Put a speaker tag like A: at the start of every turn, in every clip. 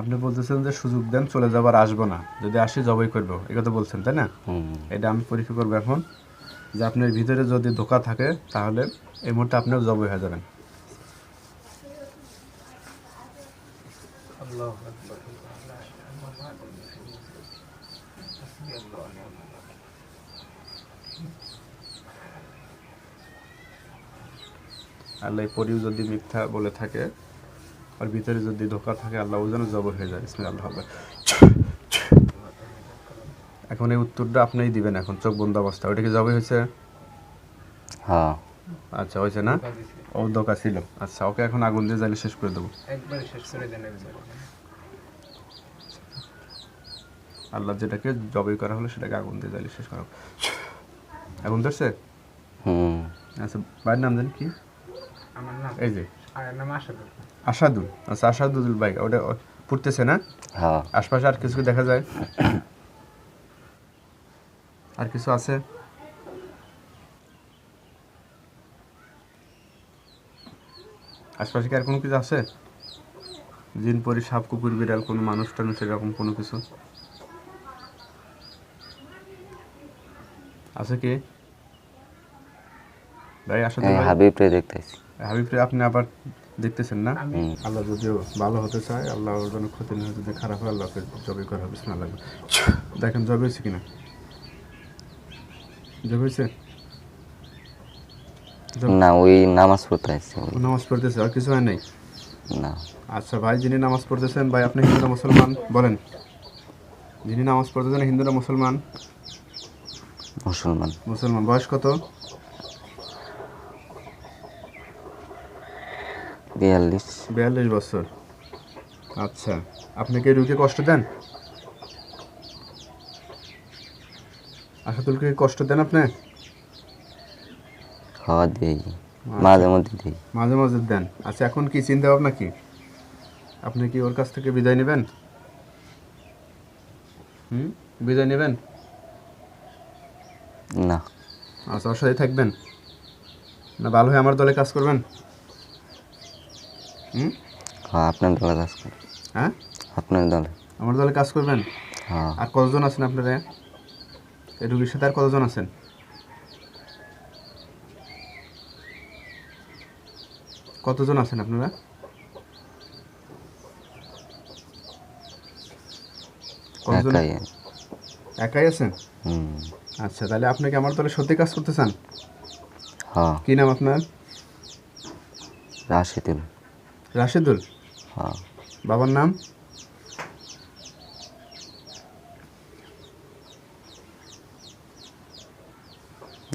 A: আপনি বলতেছেন যে সুযোগ দেন চলে যাবার আসব না। যদি আসি জবাই করব। এই কথা বলছেন তাই না? এটা আমি পরীক্ষা করব এখন যে আপনার ভিতরে যদি ধোকা থাকে তাহলে এই মুহূর্তে আপনিও জবাই হয়ে যাবেন। আল্লাহ পরিও যদি মিথ্যা বলে থাকে আর ভিতরে যদি ধোকা থাকে আল্লাহ ও যেন জবর হয়ে যায়। ইসমিল আল্লাহ। এখন এই উত্তরটা আপনিই দিবেন এখন চোখ বন্ধ অবস্থা। ওটা কি জবে হয়েছে?
B: হ্যাঁ।
A: আচ্ছা হয়েছে না? ও দোকা ছিল। আচ্ছা ওকে এখন আগুন দিয়ে জ্বালিয়ে শেষ করে দেবো।
C: একবারে শেষ করে দেন
A: আল্লাহ যেটাকে জবাই করা হলো সেটাকে আগুন দিয়ে জ্বালিয়ে শেষ করা। আগুন ধরছে?
B: হুম।
A: আচ্ছা ভাইয়ের নাম জানি কি? এই যে
C: আসাদুল।
A: আচ্ছা আসাদুল ভাই ওটা পড়তেছে না?
B: হ্যাঁ।
A: আশপাশে আর কিছু দেখা যায়? আর কিছু আছে? আশপাশে কি আর কোনো কিছু আছে? জিন পরি সাপ কুকুর বিড়াল কোনো মানুষ টানুষ এরকম কোনো কিছু? আছে কি? ভাই আসলে
B: এই হাবিবরে দেখতেছি।
A: হাবিব আপনি আবার দেখতেছেন না? আল্লাহ যদিও ভালো হতে চায় আল্লাহ ওর জন্য ক্ষতি না যদি খারাপ হয় আল্লাহকে জবে করা হবে শোনা লাগবে দেখেন জবে হয়েছে কিনা? জবে হয়েছে?
B: না ওই নামাজ পড়তে
A: নামাজ পড়তেছে আর কিছু হয় নাই?
B: না।
A: আচ্ছা ভাই যিনি নামাজ পড়তেছেন ভাই আপনি হিন্দুরা মুসলমান? বলেন। যিনি নামাজ পড়তেছেন হিন্দুরা মুসলমান?
B: মুসলমান।
A: মুসলমান। বয়স কত?
B: বিয়াল্লিশ।
A: বিয়াল্লিশ বছর। আচ্ছা আপনি কি রুগীকে কষ্ট দেন? আশাতুলকে কষ্ট দেন আপনি?
B: খাওয়া দিই। মাঝে মধ্যে দিই।
A: মাঝে মাঝে দেন। আচ্ছা এখন কি চিন্তা ভাবনা কি? আপনি কি ওর কাছ থেকে বিদায় নেবেন? হুম? বিদায় নেবেন?
B: না।
A: আচ্ছা ওর সাথে থাকবেন? না ভালো হয়ে আমার দলে কাজ করবেন? হুম?
B: হ্যাঁ আপনার দলে কাজ করে।
A: হ্যাঁ?
B: আপনার দলে।
A: আমার দলে কাজ করবেন?
B: হ্যাঁ।
A: আর কতজন আছেন আপনারা? এই রুগীর সাথে আর কতজন আছেন? কতজন আছেন আপনারা? কতজন?
B: একাই।
A: আছেন?
B: হুম।
A: আচ্ছা তাহলে আপনি কি আমার দলে সত্যি কাজ করতে চান?
B: হ্যাঁ।
A: কি নাম আপনার?
B: রাশিদুল।
A: রাশেদুল।
B: হ্যাঁ।
A: বাবার নাম?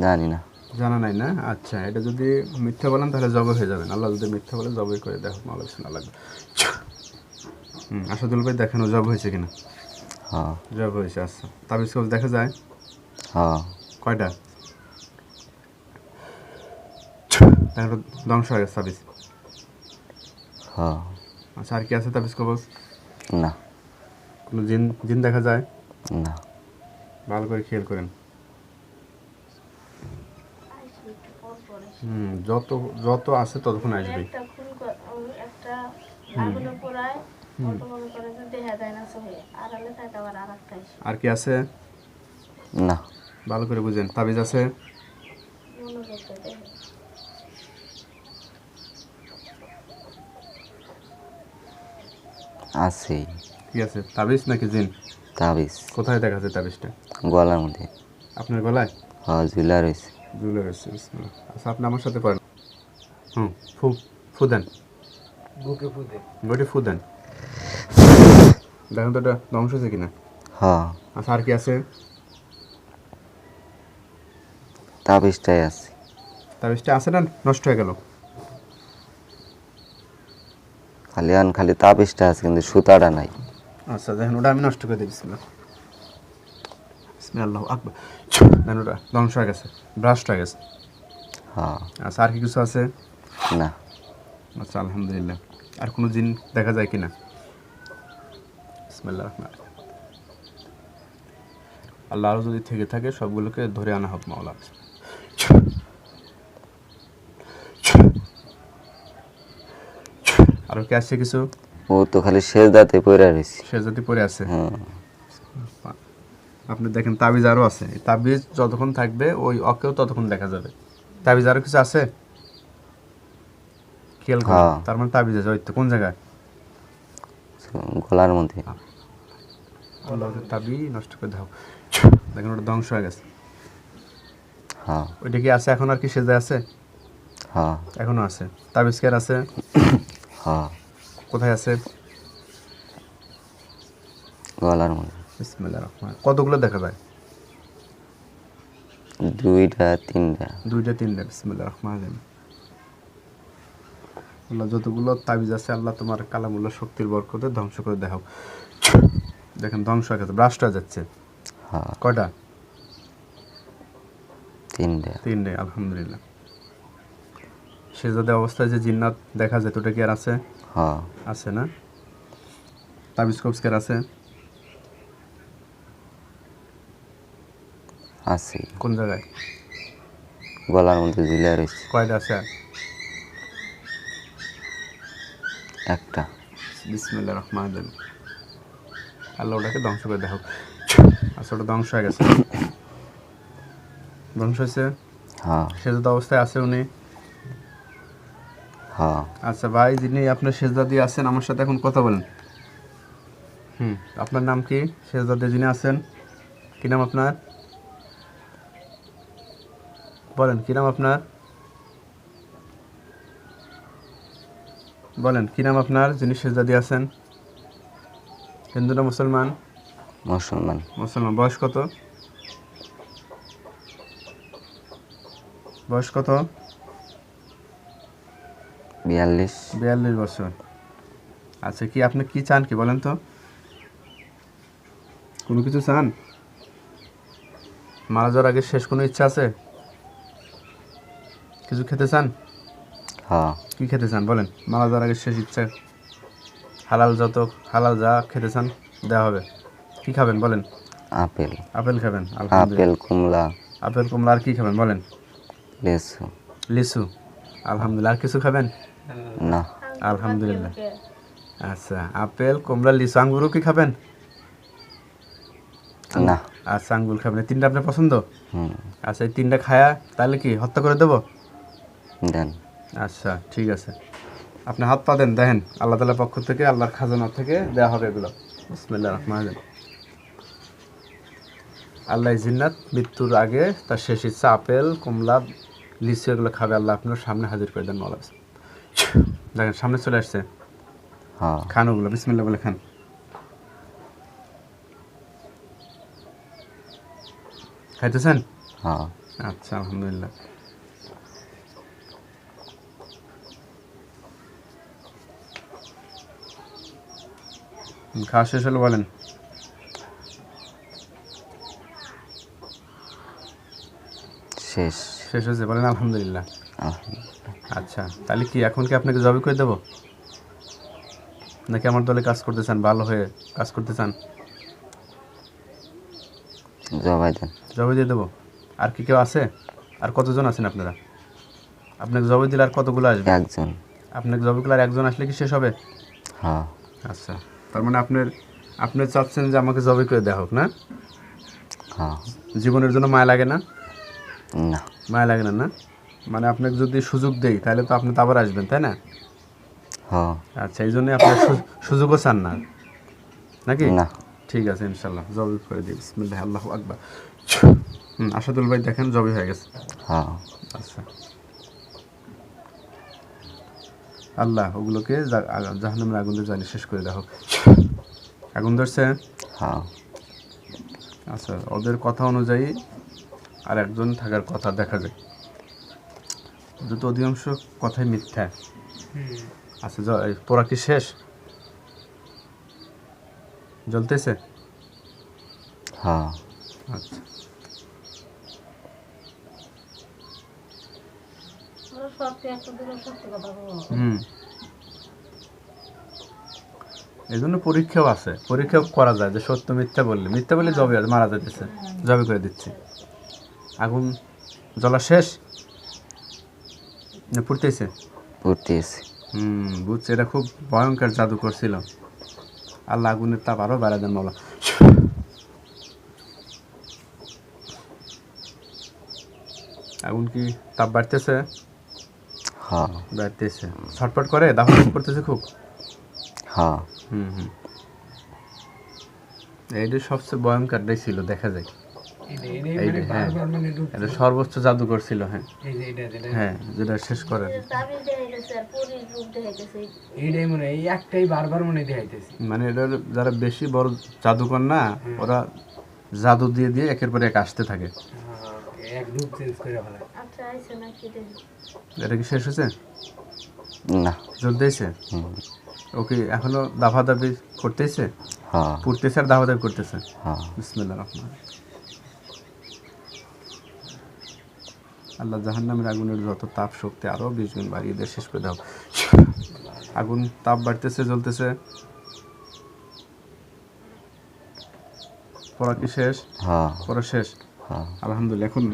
B: জানি না।
A: জানা নাই না? আচ্ছা এটা যদি মিথ্যা বলেন তাহলে জবে হয়ে যাবেন আল্লাহ যদি মিথ্যা বলে জবে করে দেখো মালা শোনা লাগবে হুম আসাদুল ভাই দেখেন জব হয়েছে কিনা?
B: হ্যাঁ।
A: জব হয়েছে আচ্ছা। তাবিজ কবজ দেখা যায়?
B: হ্যাঁ।
A: কয়টা? তাহলে ধ্বংস হয়ে গেছে তাবিজ।
B: হ্যাঁ।
A: আচ্ছা আর কি আছে তাবিজ কবজ
B: না।
A: কোনো জিন জিন দেখা যায়?
B: না।
A: ভালো করে খেয়াল করেন। হুম যত যত আছে ততক্ষণ
D: একটা আর
A: কি আছে?
B: না।
A: ভালো করে বুঝেন। তাবিজ আছে
D: মনে করতে দেখে
B: আছে।
A: কি আছে? তাবিজ নাকি জিন?
B: তাবিজ।
A: কোথায় দেখা যায় তাবিজটা?
B: গলার মধ্যে।
A: আপনার গলায়?
B: হ্যাঁ ঝুলা রয়েছে।
A: জুলে রয়েছে বিসমিল্লাহ। আচ্ছা আপনি আমার সাথে করেন হুম ফু ফু দেন।
C: বুকে
A: ফু দেন। দেখুন তো এটা ধ্বংস হয়েছে কিনা?
B: হ্যাঁ।
A: আচ্ছা আর কি আছে?
B: তাবিজটাই আছে।
A: তাবিজটা আছে না নষ্ট হয়ে গেল?
B: খালি আন খালি তাবিজটা আছে কিন্তু সুতাটা নাই।
A: আচ্ছা দেখেন ওটা আমি নষ্ট করে দিই বিসমিল্লাহ। বিসমিল্লাহ আকবার। দেখেন ওটা ধ্বংস হয়ে গেছে ব্রাস্ট হয়ে গেছে।
B: হ্যাঁ।
A: আচ্ছা আর কি কিছু আছে?
B: না।
A: আচ্ছা আলহামদুলিল্লাহ। আর কোনো জিন দেখা যায় কিনা? বিসমিল্লাহ রহমান। আল্লাহ আরও যদি থেকে থাকে সবগুলোকে ধরে আনা হোক মাওলা। আরও কি আসছে কিছু?
B: ও তো খালি শেষ দাঁতে পড়ে রয়েছে
A: সে পড়ে আছে?
B: হ্যাঁ।
A: আপনি দেখেন তাবিজ আরও আছে। তাবিজ যতক্ষণ থাকবে ওই অকেও ততক্ষণ দেখা যাবে। তাবিজ আরও কিছু আছে? খেয়াল
B: হ্যাঁ।
A: তার মানে তাবিজ আছে। ওই তো কোন জায়গায়?
B: গলার মধ্যে।
A: আল্লাহ ওদের তাবি নষ্ট করে দাও। দেখেন ওটা ধ্বংস হয়ে গেছে।
B: হ্যাঁ।
A: ওইটা কি আছে এখন আর কি? সেজে আছে?
B: হ্যাঁ।
A: এখনও আছে। তাবিজ কেয়ার আছে?
B: হ্যাঁ।
A: কোথায় আছে?
B: গলার মধ্যে।
A: রহমান কতগুলো দেখা যায়?
B: দুইটা তিনটা।
A: দুইটা তিনটা বিসমিল্লাহির রহমান আল্লাহ যতগুলো তাবিজ আছে আল্লাহ তোমার কালামুল্লাহ শক্তির বরকতে ধ্বংস করে দেখাও দেখেন ধ্বংস হয়ে গেছে ব্রাস্ট হয়ে যাচ্ছে।
B: হ্যাঁ।
A: কয়টা?
B: তিনটা।
A: তিনটে আলহামদুলিল্লাহ। সেজাদে অবস্থায় যে জিন্নাত দেখা যায় ওটা কি আর আছে?
B: হ্যাঁ।
A: আছে না? তাবিজ কবসকের আছে?
B: আছে।
A: কোন জায়গায়?
B: গলার মধ্যে ঝুলে রয়েছে।
A: কয়টা আছে
B: একটা।
A: বিসমিল্লা রহমান রহিম। আল্লাহ ওটাকে ধ্বংস করে দেখো আচ্ছা ওটা ধ্বংস হয়ে গেছে। ধ্বংস হয়েছে?
B: হ্যাঁ।
A: সেজাদ অবস্থায় আছে উনি? আচ্ছা ভাই যিনি আপনার দিয়ে আছেন আমার সাথে এখন কথা বলেন। হুম। আপনার নাম কি? দিয়ে যিনি আছেন কি নাম আপনার? বলেন কি নাম আপনার? বলেন কি নাম আপনার যিনি দিয়ে আছেন? হিন্দু না মুসলমান?
B: মুসলমান।
A: মুসলমান। বয়স কত? বয়স কত?
B: বিয়াল্লিশ।
A: বিয়াল্লিশ বছর। আচ্ছা কি আপনি কি চান কি বলেন তো? কোনো কিছু চান? মারা যাওয়ার আগে শেষ কোনো ইচ্ছা আছে? কিছু খেতে চান?
B: হ্যাঁ।
A: কি খেতে চান বলেন? মারা যাওয়ার আগে শেষ ইচ্ছা। হালাল যত হালাল যা খেতে চান দেওয়া হবে। কি খাবেন বলেন?
B: আপেল।
A: আপেল খাবেন
B: আপেল কমলা
A: আপেল কমলা আর কি খাবেন বলেন?
B: লেসু।
A: লিচু আলহামদুলিল্লাহ। আর কিছু খাবেন?
B: না।
A: আলহামদুলিল্লাহ। আচ্ছা আপেল কমলা লিচু আঙ্গুরও কি খাবেন?
B: না।
A: আচ্ছা আঙ্গুর খাবেন। তিনটা আপনার পছন্দ? আচ্ছা এই তিনটা খায়া তাহলে কি হত্যা করে দেবো?
B: দেন।
A: আচ্ছা ঠিক আছে। আপনি হাত পা দেন দেখেন আল্লাহ তালার পক্ষ থেকে আল্লাহর খাজানা থেকে দেওয়া হবে এগুলো। রহমান আল্লাহ জিন্নাত মৃত্যুর আগে তার শেষ ইচ্ছা আপেল কমলা লিচু এগুলো খাবে। আল্লাহ আপনার সামনে হাজির করে দেন মৌলা দেখেন সামনে চলে আসছে।
B: হ্যাঁ।
A: খান ওগুলো বিসমিল্লাহ বলে খান। খাইতেছেন?
B: হ্যাঁ।
A: আচ্ছা আলহামদুলিল্লাহ। হুম, খাওয়া শেষ হলো বলেন।
B: শেষ।
A: শেষ হয়েছে বলেন আলহামদুলিল্লাহ। আচ্ছা তাহলে কি এখন কি আপনাকে জবে করে দেবো? নাকি আমার দলে কাজ করতে চান ভালো হয়ে কাজ করতে চান?
B: জবাই দেন।
A: জবে দিয়ে দেবো। আর কি কেউ আছে? আর কতজন আছেন আপনারা? আপনাকে জবে দিলে আর কতগুলো আসবে?
B: একজন।
A: আপনাকে জবে আর একজন আসলে কি শেষ হবে?
B: হ্যাঁ।
A: আচ্ছা তার মানে আপনার আপনি চাচ্ছেন যে আমাকে জবে করে দেওয়া হোক না?
B: হ্যাঁ।
A: জীবনের জন্য মায়া লাগে না?
B: না।
A: মায়া লাগে না না? মানে আপনাকে যদি সুযোগ দেই তাহলে তো আপনি তো আবার আসবেন তাই না?
B: হ্যাঁ।
A: আচ্ছা এই জন্যই আপনার সুযোগও চান না। নাকি?
B: না।
A: ঠিক আছে ইনশাল্লাহ জবে করে দিই বিসমিল্লাহ আল্লাহ আকবার। হুম আসাদুল ভাই দেখেন জবে হয়ে গেছে।
B: হ্যাঁ।
A: আচ্ছা। আল্লাহ ওগুলোকে জাহান্নামের আগুন দিয়ে জ্বালিয়ে শেষ করে দেখো আগুন ধরছে?
B: হ্যাঁ।
A: আচ্ছা ওদের কথা অনুযায়ী আর একজন থাকার কথা দেখা যায়। দুটো অধিকাংশ কথাই মিথ্যা। আচ্ছা পোড়া কি শেষ? জ্বলতেছে?
B: হ্যাঁ।
A: আচ্ছা। হুম। এই জন্য পরীক্ষাও আছে। পরীক্ষাও করা যায় যে সত্য মিথ্যা বললে। মিথ্যা বললে জবে মারা যেতেছে জবে করে দিচ্ছে। আগুন জ্বলা শেষ? না পুড়তেছে?
B: পড়তেছি।
A: হুম বুঝছি এটা খুব ভয়ঙ্কর জাদু করছিল আল্লাহ আগুনের তাপ আরও বাড়া দেন মাওলা। আগুন কি তাপ বাড়তেছে?
B: হ্যাঁ।
A: বাড়তেছে। ছটপট করে? দাফন করতেছে খুব?
B: হ্যাঁ।
A: হুম হুম। এইটা সবচেয়ে ভয়ঙ্করটাই ছিল দেখা যায়।
C: এটা- মানে
A: হ্যাঁ।
C: মানে।
A: এটা সর্বোচ্চ জাদুকর ছিল হ্যাঁ।
C: এই যে এটা যেটা
A: হ্যাঁ যেটা শেষ করে।
C: মনে হয়, এই একটাই বারবার মনে দেখাইতেছি।
A: মানে এটা যারা বেশি বড় জাদুকর না ওরা জাদু দিয়ে দিয়ে একের পর এক আসতে থাকে।
D: আচ্ছা আইসে নাকি দেখি
A: এটা কি শেষ হয়েছে?
B: না।
A: জোর ওকে এখনও দাফাদাফি করতেছে?
B: হ্যাঁ।
A: পুড়তেছে আর দাফাদাফি করতেছে?
B: হ্যাঁ।
A: বিসমিল্লাহ রহমান আল্লাহ জাহান্নামের আগুনের যত তাপ শক্তি আরও বিশ গুণ বাড়িয়ে দিয়ে শেষ করে দাও। আগুন তাপ বাড়তেছে জ্বলতেছে। পড়া কি শেষ?
B: হ্যাঁ।
A: পড়া শেষ?
B: হ্যাঁ।
A: আলহামদুলিল্লাহ এখন